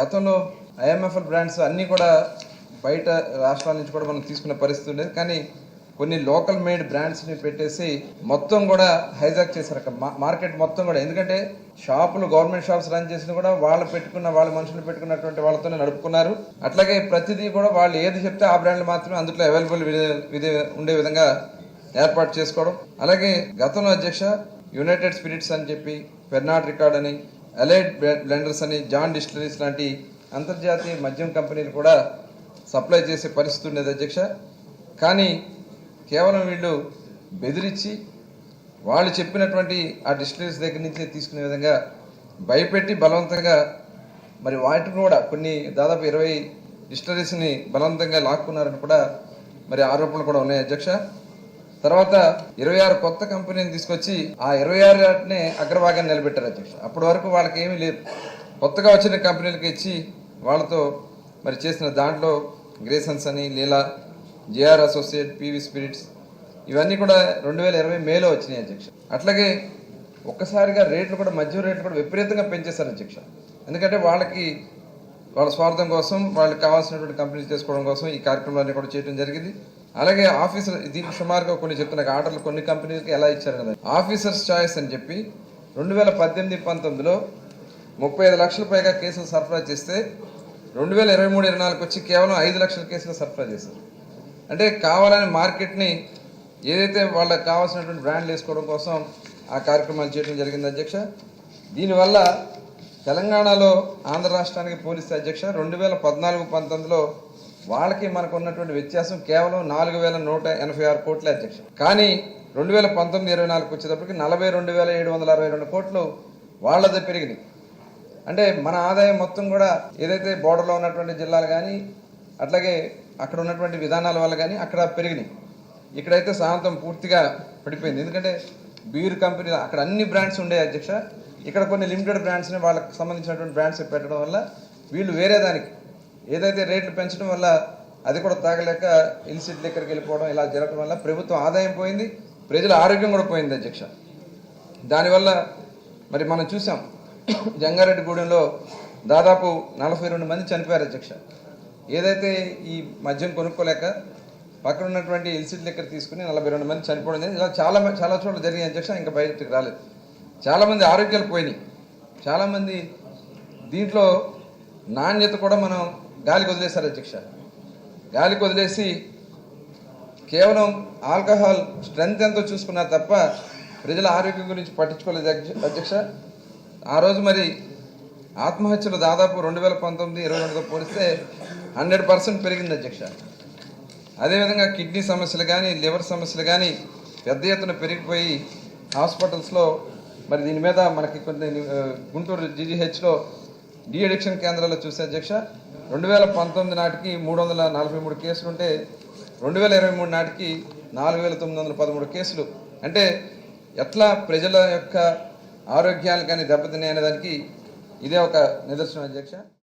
గతంలో IMFL brands అన్నీ కూడా బయట రాష్ట్రాల నుంచి కూడా మనం తీసుకునే పరిస్థితి ఉండేది. కానీ కొన్ని లోకల్ మేడ్ బ్రాండ్స్ని పెట్టేసి మొత్తం కూడా హైజాక్ చేశారు. అక్కడ మా- మార్కెట్ మొత్తం కూడా. ఎందుకంటే షాపులు గవర్నమెంట్ షాప్స్ రన్ చేసిన కూడా వాళ్ళు పెట్టుకున్న వాళ్ళ మనుషులు పెట్టుకున్నటువంటి వాళ్ళతోనే నడుపుకున్నారు. అట్లాగే ప్రతిదీ కూడా వాళ్ళు ఏది చెప్తే ఆ బ్రాండ్లు మాత్రమే అందులో అవైలబుల్ ఉండే విధంగా ఏర్పాటు చేసుకోవడం. అలాగే గతంలో అధ్యక్ష యునైటెడ్ స్పిరిట్స్ అని చెప్పి పెర్నాడ్ రికార్డ్ అని అలైడ్ బ్లెండర్స్ అని జాన్ డిస్టిలరీస్ లాంటి అంతర్జాతీయ మద్యం కంపెనీలు కూడా సప్లై చేసే పరిస్థితి ఉండేది అధ్యక్ష. కానీ కేవలం వీళ్ళు బెదిరించి వాళ్ళు చెప్పినటువంటి ఆ డిస్టిలరీస్ దగ్గర నుంచే తీసుకునే విధంగా భయపెట్టి బలవంతంగా మరి వాటిని కూడా కొన్ని దాదాపు ఇరవై డిస్టిలరీస్ని బలవంతంగా లాక్కున్నారని కూడా మరి ఆరోపణలు కూడా ఉన్నాయి అధ్యక్ష. తర్వాత ఇరవై ఆరు కొత్త కంపెనీని తీసుకొచ్చి ఆ ఇరవై ఆరు వాటినే అగ్రభాగాన్ని నిలబెట్టారు అధ్యక్ష అప్పటి వరకు వాళ్ళకి ఏమీ లేదు. కొత్తగా వచ్చిన కంపెనీలకు ఇచ్చి వాళ్ళతో మరి చేసిన దాంట్లో గ్రేసన్స్ అని Leela JR associate PV spirits ఇవన్నీ కూడా రెండు వేల ఇరవై మేలో వచ్చినాయి అధ్యక్ష అట్లాగే ఒక్కసారిగా రేట్లు కూడా మధ్య రేట్లు కూడా విపరీతంగా పెంచేశారు అధ్యక్ష ఎందుకంటే వాళ్ళకి వాళ్ళ స్వార్థం కోసం వాళ్ళకి కావాల్సినటువంటి కంపెనీలు చేసుకోవడం కోసం ఈ కార్యక్రమాలన్నీ కూడా చేయడం జరిగింది. అలాగే ఆఫీసర్ దీనికి సుమారుగా కొన్ని చెప్తున్నా ఆర్డర్లు కొన్ని కంపెనీలకి ఎలా ఇచ్చారు కదా. ఆఫీసర్స్ చాయిస్ అని చెప్పి రెండు వేల పద్దెనిమిది పంతొమ్మిదిలో ముప్పై ఐదు లక్షల పైగా కేసులు సరఫరా చేస్తే రెండు వేల ఇరవై మూడు ఇరవై నాలుగు వచ్చి కేవలం ఐదు లక్షల కేసులు సరఫరా చేశారు. అంటే కావాలని మార్కెట్ని ఏదైతే వాళ్ళకి కావాల్సినటువంటి బ్రాండ్లు వేసుకోవడం కోసం ఆ కార్యక్రమాలు చేయడం జరిగింది అధ్యక్ష. దీనివల్ల తెలంగాణలో ఆంధ్ర రాష్ట్రానికి పోలిస్తే అధ్యక్ష రెండు వేల పద్నాలుగు పంతొమ్మిదిలో వాళ్ళకి మనకు ఉన్నటువంటి వ్యత్యాసం కేవలం నాలుగు వేల నూట ఎనభై ఆరు కోట్లే అధ్యక్ష. కానీ రెండు వేల పంతొమ్మిది ఇరవై నాలుగు వచ్చేటప్పటికి నలభై రెండు వేల ఏడు వందల అరవై రెండు కోట్లు వాళ్ళదే పెరిగినాయి. అంటే మన ఆదాయం మొత్తం కూడా ఏదైతే బోర్డర్లో ఉన్నటువంటి జిల్లాలు కానీ అట్లాగే అక్కడ ఉన్నటువంటి విధానాల వల్ల కానీ అక్కడ పెరిగినాయి. ఇక్కడైతే సాంతం పూర్తిగా పడిపోయింది. ఎందుకంటే బీర్ కంపెనీ అక్కడ అన్ని బ్రాండ్స్ ఉండే అధ్యక్ష. ఇక్కడ కొన్ని లిమిటెడ్ బ్రాండ్స్ని వాళ్ళకి సంబంధించినటువంటి బ్రాండ్స్ పెట్టడం వల్ల వీళ్ళు వేరే దానికి ఏదైతే రేట్లు పెంచడం వల్ల అది కూడా తాగలేక ఇన్సిట్ లెక్కరికి వెళ్ళిపోవడం ఇలా జరగడం వల్ల ప్రభుత్వం ఆదాయం పోయింది ప్రజల ఆరోగ్యం కూడా పోయింది అధ్యక్ష. దానివల్ల మరి మనం చూసాం జంగారెడ్డిగూడెంలో దాదాపు నలభై రెండు మంది చనిపోయారు అధ్యక్ష. ఏదైతే ఈ మద్యం కొనుక్కోలేక పక్కన ఉన్నటువంటి ఇల్సిట్ లెక్కర్ తీసుకుని నలభై రెండు మంది చనిపోవడం జరిగింది. ఇలా చాలా చాలా చోట్ల జరిగిన అధ్యక్ష ఇంకా బయటకు రాలేదు. చాలామంది ఆరోగ్యాలు పోయినాయి. చాలామంది దీంట్లో నాణ్యత కూడా మనం గాలికి వదిలేశారు అధ్యక్ష. గాలికి వదిలేసి కేవలం ఆల్కహాల్ స్ట్రెంగ్త్ ఎంతో చూసుకున్నారు తప్ప ప్రజల ఆరోగ్యం గురించి పట్టించుకోలేదు అధ్యక్ష- ఆ రోజు మరి ఆత్మహత్యలు దాదాపు రెండు వేల పంతొమ్మిది ఇరవై రెండుతో పోలిస్తే హండ్రెడ్ పర్సెంట్ పెరిగింది అధ్యక్ష. అదేవిధంగా కిడ్నీ సమస్యలు కానీ లివర్ సమస్యలు కానీ పెద్ద ఎత్తున పెరిగిపోయి హాస్పిటల్స్లో మరి దీని మీద మనకి కొన్ని గుంటూరు జీజీహెచ్లో డి అడిక్షన్ కేంద్రాల్లో చూసే అధ్యక్ష రెండు వేల పంతొమ్మిది నాటికి మూడు వందల నలభై మూడు కేసులు ఉంటే రెండు వేల ఇరవై మూడు నాటికి నాలుగు వేల తొమ్మిది వందల పదమూడు కేసులు. అంటే ఎట్లా ప్రజల యొక్క ఆరోగ్యాలు కానీ దెబ్బతిన్నాయి దానికి ఇదే ఒక నిదర్శనం అధ్యక్ష.